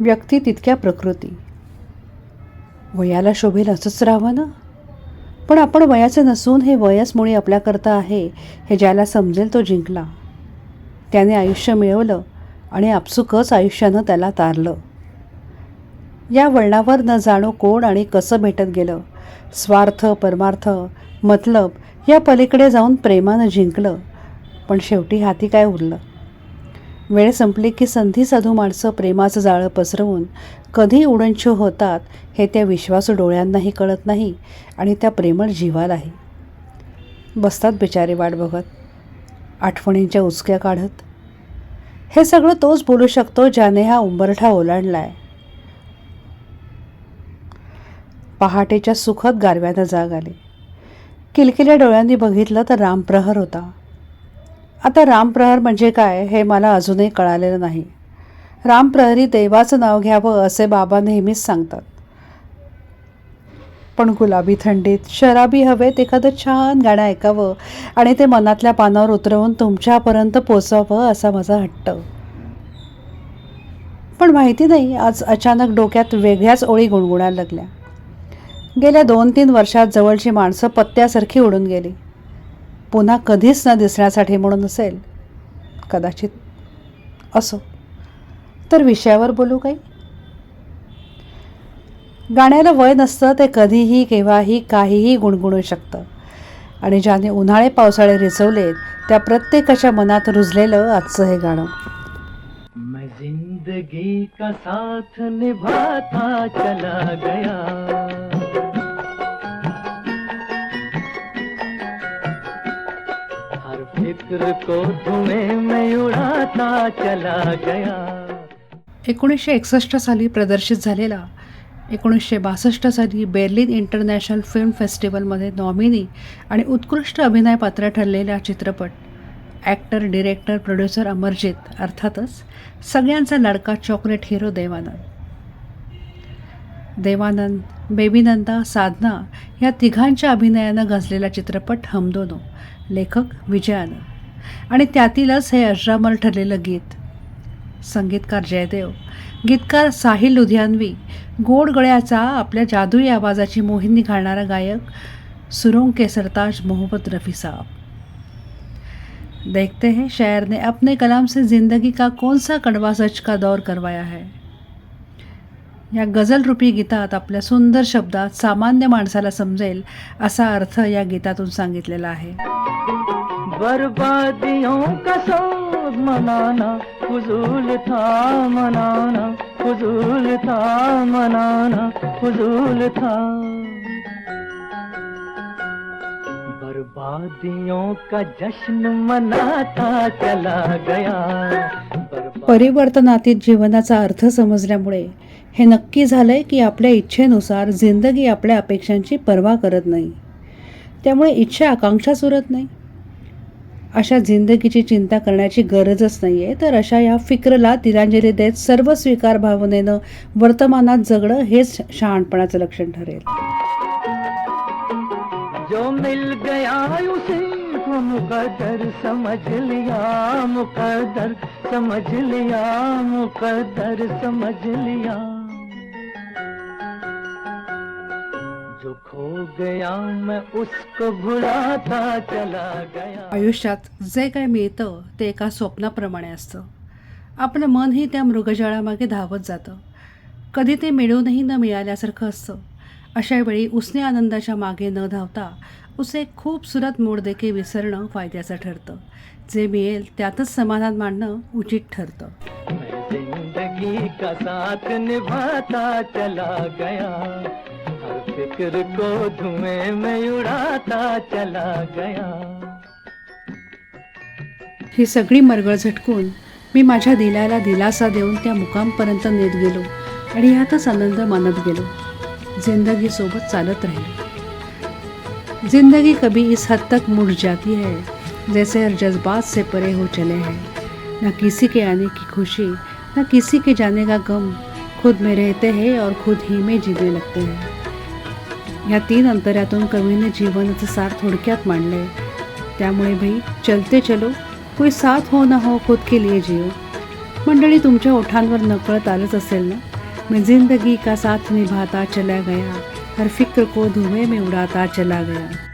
व्यक्ती तितक्या प्रकृती. वयाला शोभेल असंच राहावं ना पण आपण वयाचे नसून हे वयच मुळी आपल्याकरता आहे हे ज्याला समजेल तो जिंकला. त्याने आयुष्य मिळवलं आणि आपसुकच आयुष्यानं त्याला तारलं. या वळणावर न जाणो कोण आणि कसं भेटत गेलं. स्वार्थ परमार्थ मतलब या पलीकडे जाऊन प्रेमानं जिंकलं. पण शेवटी हाती काय उरलं? वेळ संपली की संधी साधू माणसं प्रेमाचं जाळं पसरवून कधी उडणछू होतात हे त्या विश्वासू डोळ्यांनाही कळत नाही आणि त्या प्रेमळ जीवालाही. बसतात बिचारे वाट बघत आठवणींच्या उचक्या काढत. हे सगळं तोच बोलू शकतो ज्याने हा उंबरठा ओलांडला आहे पहाटेच्या सुखद गारव्यानं जाग आली. किलकिल्या डोळ्यांनी बघितलं तर रामप्रहर होता. आता रामप्रहर म्हणजे काय हे मला अजूनही कळालेलं नाही. रामप्रहरी देवाचं नाव घ्यावं असे बाबा नेहमीच सांगतात. पण गुलाबी थंडीत शराबी हवेत एखादं छान गाणं ऐकावं आणि ते मनातल्या पानावर उतरवून तुमच्यापर्यंत पोचावं असा माझा हट्ट. पण माहिती नाही आज अचानक डोक्यात वेगळ्याच ओळी गुणगुणायला लागल्या. गेल्या दोन तीन वर्षात जवळची माणसं पत्त्यासारखी उडून गेली. पुन्हा कधीच न दिसण्यासाठी म्हणून असेल कदाचित असो. तर विषयावर बोलू काही? गाण्याला वय नसतं ते कधीही केव्हाही काहीही गुणगुणू शकतं. आणि ज्याने उन्हाळे पावसाळे रिचवलेत त्या प्रत्येकाच्या मनात रुजलेलं आजचं हे गाणं. मैं जिंदगी का साथ निभाता चला गया. फिक्र को धुएं में उड़ाता चला गया एकोणीसशे एकसष्ट साली प्रदर्शित झालेला एकोणीसशे बासष्ट साली बेर्लिन इंटरनॅशनल फिल्म फेस्टिवलमध्ये नॉमिनी आणि उत्कृष्ट अभिनय पात्र ठरलेला चित्रपट ॲक्टर डिरेक्टर प्रोड्युसर अमरजित अर्थातच सगळ्यांचा लाडका चॉकलेट हिरो देवानंद. देवानंद बेबीनंदा साधना या तिघांच्या अभिनयानं गाजलेला चित्रपट हमदोनो लेखक विजयानंद आणि त्यातीलच हे अजरामर ठरलेलं गीत. संगीतकार जयदेव गीतकार साहिल लुधियानवी गोड गळ्याचा आपल्या जादुई आवाजाची मोहिनी घालणारा गायक सुरोंग के सरताज मोहम्मद रफ़ी साहब. देखते हैं शायर ने अपने कलाम से ज़िंदगी का कौन सा कड़वा सच का दौर करवाया है। या गझल रूपी गीतात आपल्या सुंदर शब्दात सामान्य माणसाला समजेल असा अर्थ या गीतातून सांगितलेला आहे. बर्बादियों का शौक मनाना फजूल था मनाना फजूल था मनाना फजूल था। बर्बादियों का जश्न मनाता चला गया। परिवर्तनातीत जीवनाचा अर्थ समजल्यामुळे हे नक्की झालंय की आपल्या इच्छेनुसार जिंदगी आपल्या अपेक्षांची पर्वा करत नाही. त्यामुळे इच्छा आकांक्षाच उरत नाही. अशा जिंदगीची चिंता करण्याची गरजच नाही आहे तर अशा या फिक्रला तिलांजली देत सर्व स्वीकार भावनेनं वर्तमानात जगणं हेच शहाणपणाचं लक्षण ठरेल. जो मिल गया उसे को मुकदर समझ लिया मुकदर समझ लिया मुकदर समझ लिया। गया मैं उसको भुलाता चला गया। आयुष्यात जे काय मिळतं ते एका स्वप्नाप्रमाणे असतं. आपलं मनही त्या मृगजळामागे धावत जातं. कधी ते मिळूनही न मिळाल्यासारखं असतं. अशा वेळी उसने आनंदाच्या मागे न धावता उसे खूपसुरत मोड देखे विसरणं फायद्याचं ठरतं. जे मिळेल त्यातच समाधान मांडणं उचित ठरतं. का साथ निभाता चला गया। फिक्र को धुएं में उड़ाता चला गया। ही सगळी मरगळ झटकून मी माझ्या दिलाला दिलासा देऊन त्या मुकामपर्यंत नेत गेलो आणि यातच आनंद मानत गेलो. जिंदगी सोबत चालत राहिलो. जिंदगी कभी इस हद तक मुड़ जाती है जैसे हर जज्बात से परे हो चले हैं। ना किसी के आने की खुशी ना किसी के जाने का गम खुद में रहते हैं और खुद ही में जीने लगते हैं। ह्या तीन अंतऱ्यातून कवीने जीवनाचं सार थोडक्यात मांडले त्यामुळे भाई चलते चलो. कोई साथ हो ना हो खुद के लिए जियो. मंडळी तुमच्या ओठांवर नकळत आलंच असेल ना? मी जिंदगी का साथ निभाता चला गया. हर फिक्र को धुवे में उड़ाता चला गया.